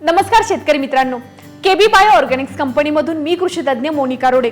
नमस्कार शेतकरी मित्रांनो. केबी बायो ऑर्गॅनिक्स कंपनीमधून मी कृषी तज्ज्ञ मोनिका रोडे.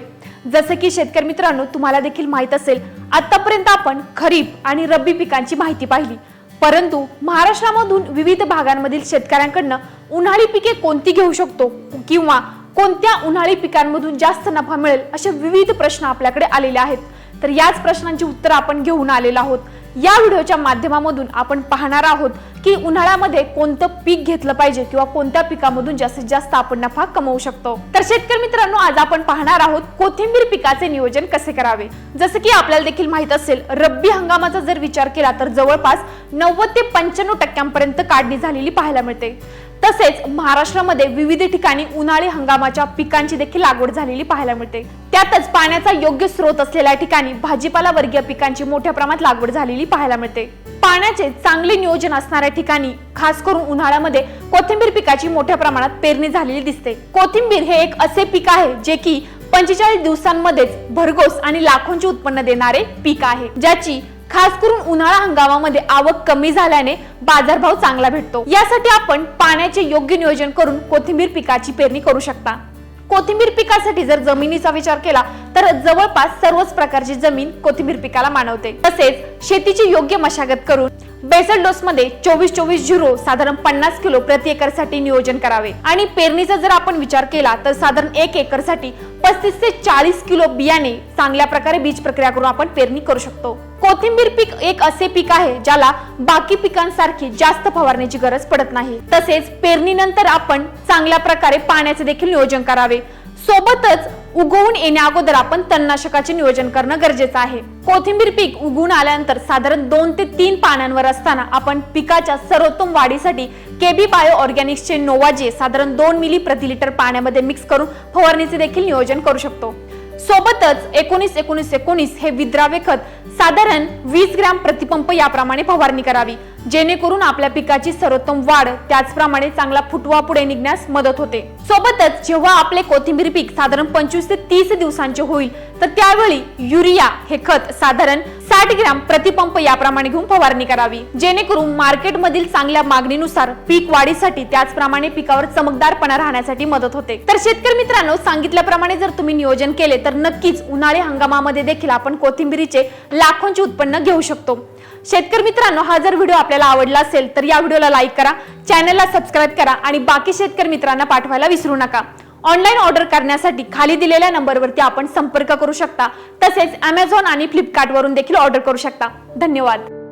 जसं की शेतकरी मित्रांनो तुम्हाला देखील माहीत असेल आतापर्यंत आपण खरीप आणि रब्बी पिकांची माहिती पाहिली. परंतु महाराष्ट्रामधून विविध भागांमधील शेतकऱ्यांकडनं उन्हाळी पिके कोणती घेऊ शकतो? किंवा कोणत्या उन्हाळी पिकांमधून जास्त नफा मिळेल असे विविध प्रश्न आपल्याकडे आलेले आहेत. तर याच प्रश्नांची उत्तर आपण घेऊन आलेलो आहोत. या व्हिडिओच्या माध्यमामधून आपण पाहणार आहोत की उन्हाळ्यामध्ये कोणतं पीक घेतलं पाहिजे किंवा कोणत्या पिकामधून जास्तीत जास्त आपण नफा कमवू शकतो? तर शेतकरी मित्रांनो आज आपण पाहणार आहोत कोथिंबीर पिकाचे नियोजन कसे करावे? जसं की आपल्याला देखील माहीत असेल रब्बी हंगामाचा जर विचार केला तर जवळपास नव्वद ते पंच्याण्णव टक्क्यांपर्यंत काढणी झालेली पाहायला मिळते. तसेच महाराष्ट्रामध्ये विविध ठिकाणी उन्हाळी हंगामाच्या पिकांची देखील लागवड झालेली पाहायला मिळते. त्यातच पाण्याचा योग्य स्रोत असलेल्या ठिकाणी भाजीपाला वर्गीय पिकांची मोठ्या प्रमाणात लागवड झालेली पाहायला मिळते. पाण्याचे चांगले नियोजन असणाऱ्या ठिकाणी खास करून उन्हाळ्यामध्ये कोथिंबीर पिकाची मोठ्या प्रमाणात पेरणी झालेली दिसते. कोथिंबीर हे एक असे पीक आहे जे की पंचेचाळीस दिवसांमध्येच भरघोस आणि लाखोंचे उत्पन्न देणारे पीक आहे ज्याची खास करून उन्हाळा हंगामामध्ये आवक कमी झाल्याने बाजारभाव चांगला भेटतो. यासाठी आपण पाण्याचे योग्य नियोजन करून कोथिंबीर पिकाची पेरणी करू शकता. कोथिंबीर पिकासाठी जर जमिनीचा विचार केला तर जवळपास सर्वच प्रकारची जमीन कोथिंबीर पिकाला मानवते. तसेच शेतीची योग्य मशागत करून बेसल डोस मध्ये चोवीस चोवीस झिरो साधारण पन्नास किलो प्रति एकरसाठी नियोजन करावे. आणि पेरणीचा जर आपण विचार केला तर साधारण एक एकरसाठी पस्तीस ते चाळीस किलो बियाणे चांगल्या प्रकारे बीज प्रक्रिया करून आपण पेरणी करू शकतो. कोथिंबीर पीक एक असे पीक आहे ज्याला बाकी पिकांसारखी जास्त फवारण्याची गरज पडत नाही. तसेच पेरणीनंतर आपण चांगल्या प्रकारे पाण्याचे देखील नियोजन करावे. सोबतच उगवून येण्या अगोदर आपण तणनाशकाचे नियोजन करणं गरजेचं आहे. कोथिंबीर पीक उगवून आल्यानंतर साधारण दोन ते तीन पानांवर असताना आपण पिकाच्या सर्वोत्तम वाढीसाठी केबी बायो ऑर्गॅनिक्सचे नोवाजे साधारण दोन मिली प्रति लिटर पाण्यामध्ये मिक्स करून फवारणीचे देखील नियोजन करू शकतो. सोबतच एकोणीस एकोणीस एकोणीस हे विद्रावे खत साधारण वीस ग्रॅम प्रतिपंप याप्रमाणे फवारणी करावी. जेणेकरून आपल्या पिकाची सर्वोत्तम वाढ त्याचप्रमाणे चांगला फुटवा पुढे निघण्यास मदत होते. सोबतच जेव्हा आपले कोथिंबीर पीक साधारण पंचवीस ते तीस दिवसांचे होईल तर त्यावेळी युरिया हे खत साधारण साठ ग्रॅम प्रतिपंप याप्रमाणे घेऊन फवारणी करावी. जेणेकरून मार्केटमधील चांगल्या मागणीनुसार पीक वाढीसाठी त्याचप्रमाणे पिकावर चमकदारपणा राहण्यासाठी मदत होते. तर शेतकरी मित्रांनो सांगितल्याप्रमाणे जर तुम्ही नियोजन केले तर नक्कीच उन्हाळी हंगामामध्ये देखील आपण कोथिंबिरीचे लाखोंचे उत्पन्न घेऊ शकतो. शेतकरी मित्रांनो हा जर व्हिडिओ आपल्याला आवडला असेल तर या व्हिडिओला लाईक करा चॅनलला सबस्क्राईब करा आणि बाकी शेतकरी मित्रांना पाठवायला विसरू नका. ऑनलाईन ऑर्डर करण्यासाठी खाली दिलेल्या नंबरवरती आपण संपर्क करू शकता. तसेच अमेझॉन आणि फ्लिपकार्टवरून देखील ऑर्डर करू शकता. धन्यवाद.